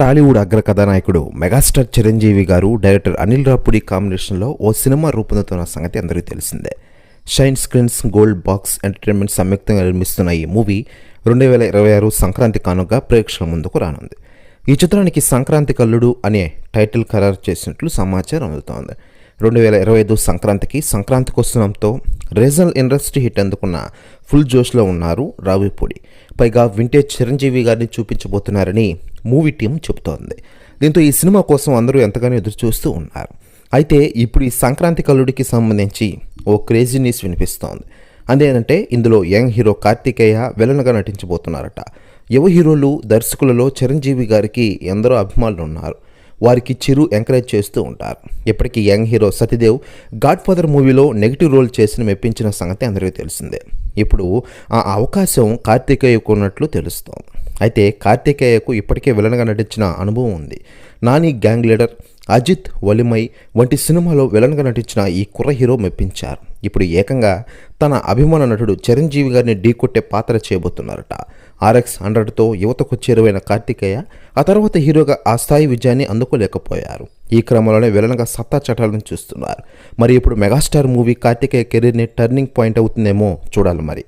టాలీవుడ్ అగ్ర కథానాయకుడు మెగాస్టార్ చిరంజీవి గారు డైరెక్టర్ అనిల్ రాపుడి కాంబినేషన్లో ఓ సినిమా రూపొందుతున్న సంగతి అందరికీ తెలిసిందే. Shine screens gold box entertainment సంయుక్తంగా నిర్మిస్తున్న ఈ మూవీ రెండు వేల ఇరవై ఆరు సంక్రాంతి కానుక ప్రేక్షకుల ముందుకు రానుంది. ఈ చిత్రానికి సంక్రాంతి కల్లుడు అనే టైటిల్ ఖరారు చేసినట్లు సమాచారం అందుతోంది. రెండు వేల ఇరవై ఐదు సంక్రాంతికి సంక్రాంతికోత్సవంతో రీజనల్ ఇండస్ట్రీ హిట్ అందుకున్న ఫుల్ జోష్లో ఉన్నారు రావిపూడి. పైగా వింటేజ్ చిరంజీవి గారిని చూపించబోతున్నారని మూవీ టీం చెబుతోంది. దీంతో ఈ సినిమా కోసం అందరూ ఎంతగానో ఎదురు చూస్తూ ఉన్నారు. అయితే ఇప్పుడు ఈ సంక్రాంతి కల్లుడికి సంబంధించి ఓ క్రేజీ న్యూస్ వినిపిస్తోంది. అదేంటంటే ఇందులో యంగ్ హీరో కార్తికేయ విలన్గా నటించబోతున్నారట. యువ హీరోలు దర్శకులలో చిరంజీవి గారికి ఎందరో అభిమానులు ఉన్నారు. వారికి చిరు ఎంకరేజ్ చేస్తూ ఉంటారు. ఇప్పటికీ young hero Satyadev god father మూవీలో నెగిటివ్ రోల్ చేసిన మెప్పించిన సంగతి అందరికీ తెలిసిందే. ఇప్పుడు ఆ అవకాశం కార్తికేయకు ఉన్నట్లు తెలుస్తోంది. అయితే కార్తికేయకు ఇప్పటికే విలన్గా నటించిన అనుభవం ఉంది. నాని గ్యాంగ్ లీడర్ అజిత్ వలిమై వంటి సినిమాలో విలన్గా నటించిన ఈ కుర్ర హీరో మెప్పించారు. ఇప్పుడు ఏకంగా తన అభిమాన నటుడు చిరంజీవి గారిని ఢీకొట్టే పాత్ర చేయబోతున్నారట. ఆర్ఎక్స్ హండ్రెడ్తో యువతకు చేరువైన కార్తికేయ ఆ తర్వాత హీరోగా ఆ స్థాయి విజయాన్ని అందుకోలేకపోయారు. ఈ క్రమంలోనే విలన్గా సత్తా చటాలను చూస్తున్నారు. మరి ఇప్పుడు మెగాస్టార్ మూవీ కార్తికేయ కెరీర్ని టర్నింగ్ పాయింట్ అవుతుందేమో చూడాలి మరి.